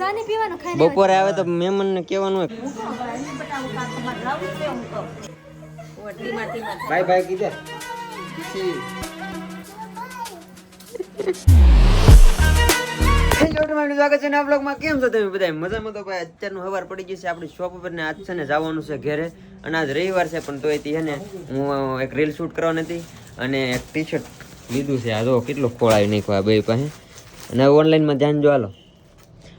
સાની પીવાનું ખાઈને બપોરે આવે તો મહેમાન ને કહેવાનું હોય. બાય બાય કીધે. સ્વાગત છે નવા બ્લોગમાં કેમ છો તમે બધા મજામાં તો ભાઈ અત્યારનું સવાર પડી ગઈ છે. આપણી શોપ ઉપર ને આજ છે ને જવાનું છે ઘરે. અને આજ રવિવાર છે પણ તોય છે ને હું એક રીલ શૂટ કરવાની હતી અને એક ટી શર્ટ લીધું છે. આ જો કેટલું ખોળાવી નાખ્યું આ બે પાસે. અને ઓનલાઈનમાં ધ્યાન જો હાલો.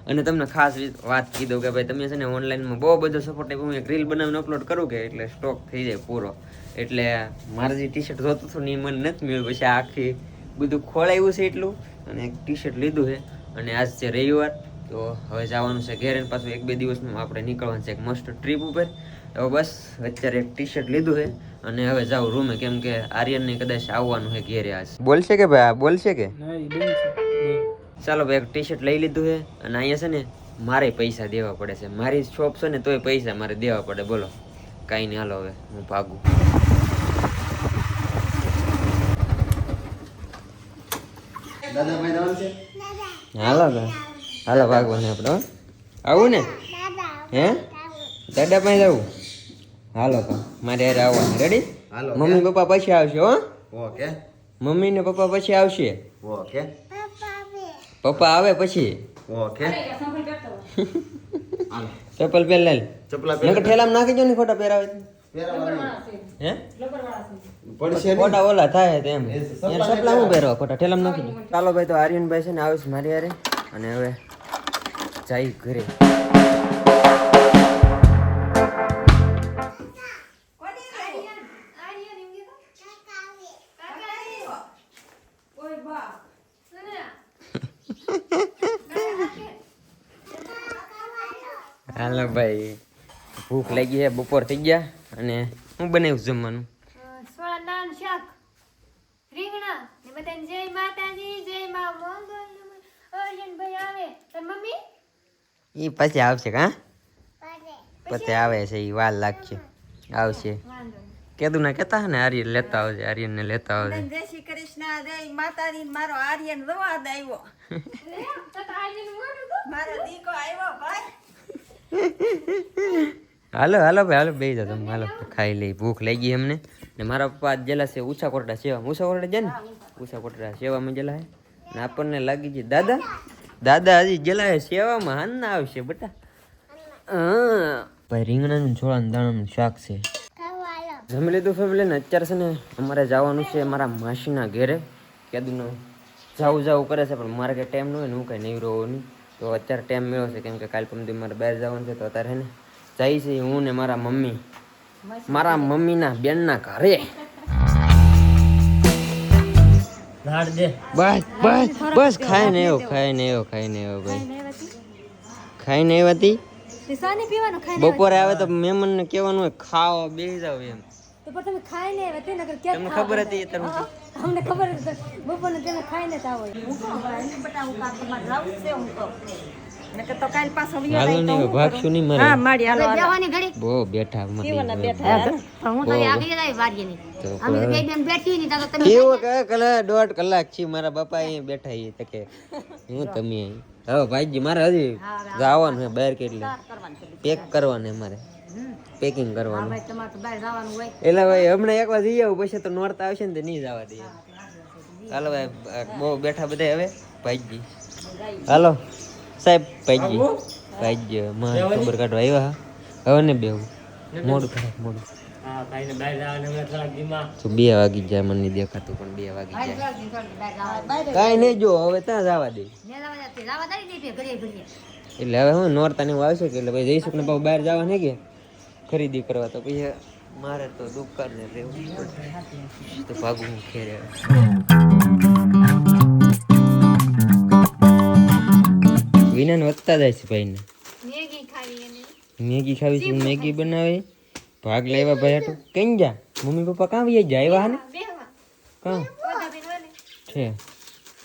અને તમને ખાસ વાત કીધું કે ભાઈ તમે છે ને ઓનલાઈનમાં બહુ બધો સપોર્ટ આપ્યો. હું એક રીલ બનાવીને અપલોડ કરું કે એટલે સ્ટોક થઈ જાય પૂરો. એટલે મારે જે ટી શર્ટ જોતું હતું ને એ મને નથી મળ્યું. પછી આખી બધું ખોળાયું છે એટલું અને એક ટી શર્ટ લીધું છે. અને આજ છે રવિવાર, તો હવે જવાનું છે ઘેર પાછું એક બે દિવસમાં આપણે નીકળવાનું છે એક મસ્ત ટ્રીપ ઉપર. તો બસ, અત્યારે એક ટી શર્ટ લીધું છે અને હવે જાઉં રૂમે કેમ કે આર્યનને કદાચ આવવાનું છે ઘેરે આજ. બોલશે કે ભાઈ બોલશે કે? ચાલો ભાઈ એક ટી શર્ટ લઈ લીધું છે અને અહીંયા છે ને મારે પૈસા દેવા પડે છે. મારી શોપ છે ને તોય પૈસા મારે દેવા પડે. બોલો. કાંઈ નહીં હાલો હવે હું ભાગું. હાલો હાલો ભાગવું આપણે? આવું ને? હે? દાદા પાસે જવું હાલો તો મારે યાર આવવાનું. રેડી મમ્મી પપ્પા પછી આવશે હો. ઓકે. મમ્મી ને પપ્પા પછી આવશે. ઓકે. પપ્પા આવે પછી. ઓકે. ચપ્પલ પહેર લે ચપ્પલા પહેર ઠેલામાં નાખી દો ને ફોટા પહેરાવે હે? પડશે ફોટા ઓલા થાય તેમ હું પહેરવા ખોટા ઠેલામાં નાખી દો ચાલો ભાઈ તો આર્યનભાઈ છે ને આવીશ મારી યારે અને હવે જાય ઘરે. હાલો ભાઈ. ભૂખ લાગી છે બપોર થઈ ગયા અને હું બનાવ્યું જમવાનું? સોળા દાળ શાક. રીંગણા. ને બધાને જય માતાજી જય મા મોંગલ. અર્જુનભાઈ આવે. તાર મમ્મી? પછી આવશે કા? પછી. આવે છે એ વાર લાગશે. આવશે. કેદું ના કેતા ને આર્યન લેતા આવજે આર્યન ને લેતા આવજે. જય શ્રી કૃષ્ણ જય માતાજી મારો આર્યન રવાદ આવ્યો. મારો દીકો આવ્યો ભાઈ. હાલો હાલો ભાઈ, હાલો બે તમે. હાલો ખાઈ લઈ, ભૂખ લાગી અમને. ને મારા પપ્પા જેલા છે ઉછા કોટડા સેવા. ઊંચા કોટડા જાય ને? ઊંચા કોટડા સેવામાં જેલા હે ને આપણને લાગી છે, દાદા દાદા હજી જેલા સેવામાં હાન ના આવશે બટા. ભાઈ, રીંગણાનું છોળાનું દાણાનું શાક છે. જમી લીધું ફેમિલી ને? અત્યારે છે ને અમારે જવાનું છે મારા માસીના ઘેરે. કેદુનો જાવું જાવું કરે છે, પણ મારે કંઈ ટાઈમ ન હોય ને હું કંઈ નહીં રહું નહીં તો અત્યારે ટાઈમ મળ્યો છે કેમ કે કાલ પમદી મારે બહાર જવાનું છે તો અત્યારે ને જાય છે હું ને મારા મમ્મી. મારા મમ્મીના બેનના ઘરે. બસ બસ બસ ખાઈને ને એવો ખાય ને એવો ખાય ને આવ્યા હતી તે ને પીવાનું ખાઈને બપોરે આવે તો મહેમાનને કહેવાનું હોય ખાઓ બેસી જાવ એમ. તો પણ તમે ખાઈને આવ્યા તે નકર તમને ખબર હતી અત્યારે અમને ખબર હતી બપોરને તમે ખાઈને જ આવો. દોઢ કલાક છે મારા બાપા અહીં બેઠા એ હું તમે હવે ભાઈજી મારે હજી જવાનું બહાર કેટલી. પેક કરવાનું મારે. પેકિંગ કરવાનું. એટલે ભાઈ હમણાં એકવાર જઈ આવું પછી તો નોરતા આવશે ને તો નહીં જવા દઈએ હાલો ભાઈ બહુ બેઠા બધા હવે ભાઈજી. હાલો સાહેબ ભાઈજી. ભાઈજી મારે ખબર કાઢવા આવ્યા હવે ને બેવું મોડું થાય મોડું. બે વાગી જાય મને નહીં દેખાતું પણ બે વાગી જાય કાંઈ નહીં જો હવે ત્યાં જવા દે. એટલે હવે હું નોરતા ને આવશે કે એટલે ભાઈ જઈશું ને બહુ બહાર જવા નહીં કે? ખરીદી કરવા તો પછી મારે તો દુકાન રહેવું પડે. તો ભાગવું હું ખેરે વિનાન વધતા જાય છે ભાઈને. મેગી ખાવી એને. મેગી ખાવી છે મેગી બનાવે. ભાગ લાવ્યા ભાઈ હાટું. કઈ ગયા? મમ્મી પપ્પા કાં વહી જાય આવ્યા ને? કાં? છે.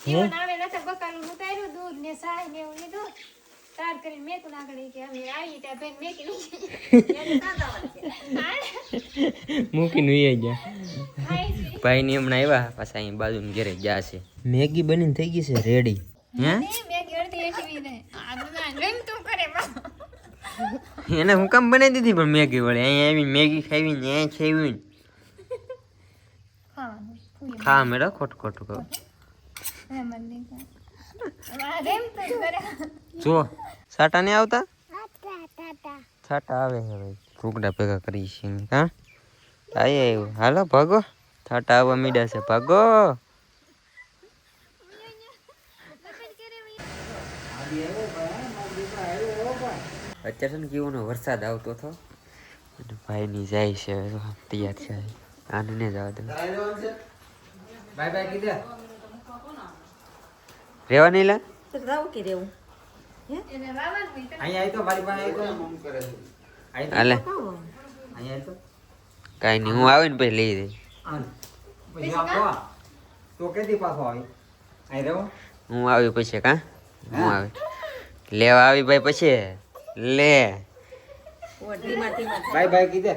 જીવન આવે નતર બકાલું ઉતાર્યું દૂધ ને સાય ને એવું લીધું કરીને મેકું આગળ કે અમે આવી ત્યાં બેન મેકી મૂકીને વહી ગયા. ભાઈ ની હમણાં આવ્યા પાછા અહીં બાજુ ઘરે ગયા છે. મેગી બનીને થઈ ગઈ છે રેડી હે? એને હું કામ બનાવી દીધી પણ મેગી વળી અહીંયા આવી મેગી ખાવી ને અહીંયા ખાવી ને ખા મેળો ખોટું ખોટું કહું. જ નહીં આવતા? છાટા આવે હવે ઘૂકડા ભેગા કરી છે હા? આય આવ્યું હાલો, ભાગો. થાટા આવવા મીડા છે, ભાગો. અત્યારે છે ને કેવો વરસાદ આવતો હતો. અને ભાઈની જાય છે તૈયાર છે. આને ને જવા દે બાય બાય કીધે. રેવા નહીં લા? રાવ કે રેવું કઈ નઈ કાંઈ હું આવે ને પછી લઈ દઈ આન. પછી આપો તો કેદી પાછો આવી? અહીં રહેવો? હું આવી પછી કા? હું? આવી. લેવા આવી ભાઈ પછી? લે. ભાઈ બાય કીધે.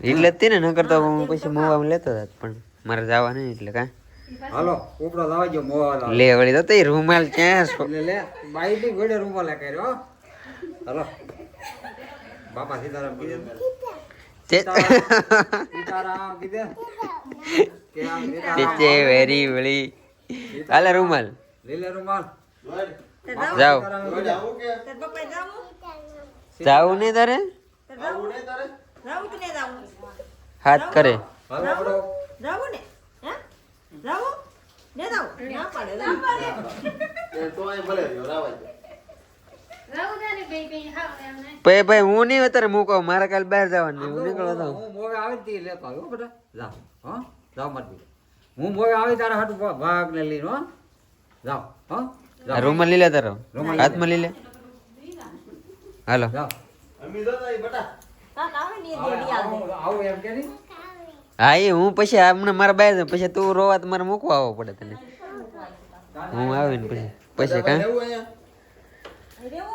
એટલે જ ને ન કરતા હું પછી મોવા લેતો હતા પણ મારે જવા નહીં એટલે કા? હાલો ઉપડો લાવા જો મોવા લે વળી તો તે રૂમાલ ક્યાં છો? લે લે બાઈ બી ઘોડે રૂમાલ કર્યો હલો હાલો. બાપા સીતારામ કીધે તે સીતારામ કીધે કે તે વેરી વળી. હાલે રૂમાલ. લીલે રૂમાલ. જાવું? જાવું નહીં તારે? હાથ કરે. હાલો ઉપડો. રહું ને? રહું? ના પાડે, ના પાડે. બે બે હાવ ભાઈ ભાઈ હું નહીં અત્યારે મૂકો મારે કાલે બહાર જવાનું હું નીકળો તો હું મોગે આવે ને તે લેતો આવ્યો બેટા. જાઓ હો જાઓ મત હું મોગે આવી તારા હાટું ભાગ ને લઈને હો. જાઓ હો રૂમાલ લઈ લે તારો? હાથમાં લઈ લે હાલો. જાઓ. કાક આવે ને એ આવો, દેડી આવે. આવો, આવો એમ કે નહીં? હા એ હું પછી હમણાં મારા બાય પછી તું રોવા તો મારે મૂકવા આવવો પડે તને. હું આવે ને પછી પછી કા?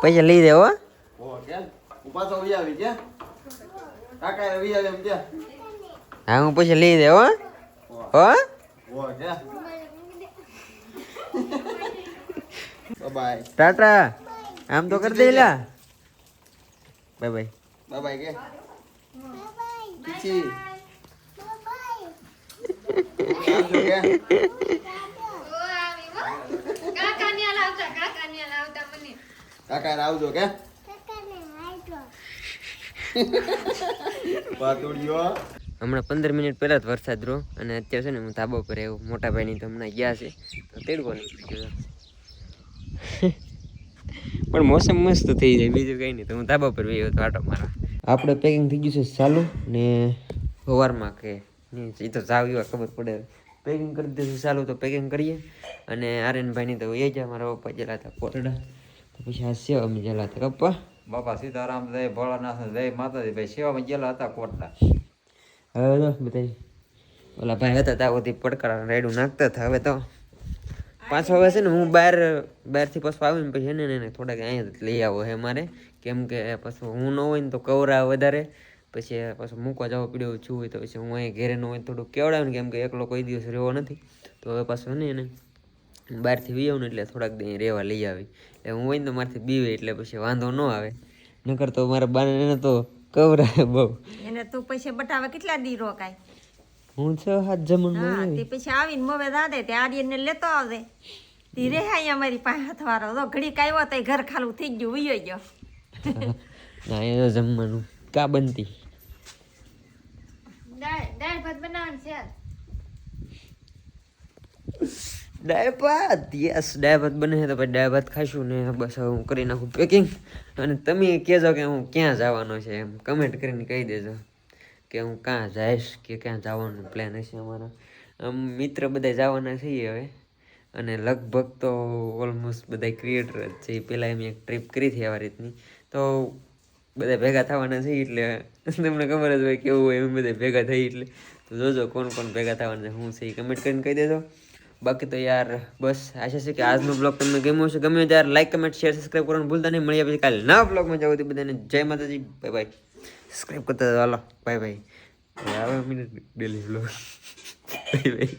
પૈસા લઈ દે હો. હા હું પછી લઈ દે હો. હો? બાય ટાટા આમ તો કરી દેલા બાય બાય બાય બાય કે ચીચી આવજો કે ઓ આવી હો કાકા ને લાવતા કાકા ને લાવતા મને કાકા આવજો કે હમણાં પંદર મિનિટ પહેલા જ વરસાદ રહ્યો અને અત્યારે છે ને હું ધાબો પર એવું મોટા ભાઈની તો હમણાં ગયા છે. તો તેડકો નીકળી ગયો. પણ મોસમ મસ્ત થઈ જાય બીજું કંઈ નહીં. તો હું ધાબા પર ગયો તો આટો મારા. આપણે પેકિંગ થઈ ગયું છે ચાલુ ને સવારમાં કે એ તો જાવ એવા ખબર પડે. પેકિંગ કરી દીધું ચાલુ તો પેકિંગ કરીએ. અને આર્યનભાઈની તો એ જ મારા પપ્પા જેલા હતા કોટડા પછી આ સેવા અમે જેલા હતા પપ્પા બાપા સીતારામ જય ભોળાનાથ જય માતાજી. ભાઈ સેવામાં ગયેલા હતા કોટડા હવે તો બધા ઓલા ભાઈ હતા ત્યાં બધી પડકાર રેડું નાખતા હતા. હવે તો પાછો હવે છે ને હું બહાર બહારથી પાછું આવીને પછી એને થોડાક અહીંયા લઈ આવો હે મારે. કેમ કે પાછું હું ન હોય ને તો કવરા વધારે. પછી પાછું મૂકવા જવા પડ્યો છું હોય તો પછી હું અહીંયા ઘેરે ન હોય થોડુંક કેવડાવે ને કેમ કે એકલો કોઈ દિવસ રહેવો નથી. તો હવે પાછું ને એને બહારથી વી આવું ને એટલે થોડાક દી રહેવા લઈ આવી. એટલે હું હોય ને તો મારથી બીવે એટલે પછી વાંધો ન આવે. નકર તો મારા બાને તો કવરાય બહુ. એને તું પછી બટાવે કેટલા દી રોકાય? હું છ હાથ જમણ હા આવી. તે પછી આવીને મોવે દાદે તે આર્યનને લેતો આવજે. તે રે અહીંયા મારી પાસે હથવારો. તો ઘડીક આવ્યો તો ઘર ખાલું થઈ ગયું ઉયો ગયો. ના એ જમવાનું. કા બનતી? દાળ યસ દાળ ભાત? બને છે તો પછી દાળ ભાત ખાઈશું ને બસ હવે હું કરી નાખું પેકિંગ અને તમે કહેજો કે હું ક્યાં જવાનો છે એમ. કમેન્ટ કરીને કહી દેજો કે હું ક્યાં જઈશ કે ક્યાં જવાનું પ્લાન હશે અમારા. આમ મિત્ર બધા જવાના છીએ હવે. અને લગભગ તો ઓલમોસ્ટ બધા ક્રિએટર જ છે. પહેલાં એમ એક ટ્રીપ કરી હતી આવા રીતની. તો બધા ભેગા થવાના છે એટલે તમને ખબર જ હોય કેવું હોય એમ બધા ભેગા થઈ એટલે. તો જોજો કોણ કોણ ભેગા થવાના છે, હું છે એ કમેન્ટ કરીને કહી દેજો. બાકી તો યાર બસ આશા છે કે આજનો બ્લોગ તમને ગમ્યો હશે. ગમ્યો ત્યારે લાઈક કમેન્ટ શેર સબસ્ક્રાઈબ કરવાનું ભૂલતા નહીં. મળીએ પછી કાલે નવા બ્લોગમાં જાવ બધાને જય માતાજી. બાય બાય સબસ્ક્રાઈબ કરતા હાલો. બાય બાય આવે minute daily blog bye bye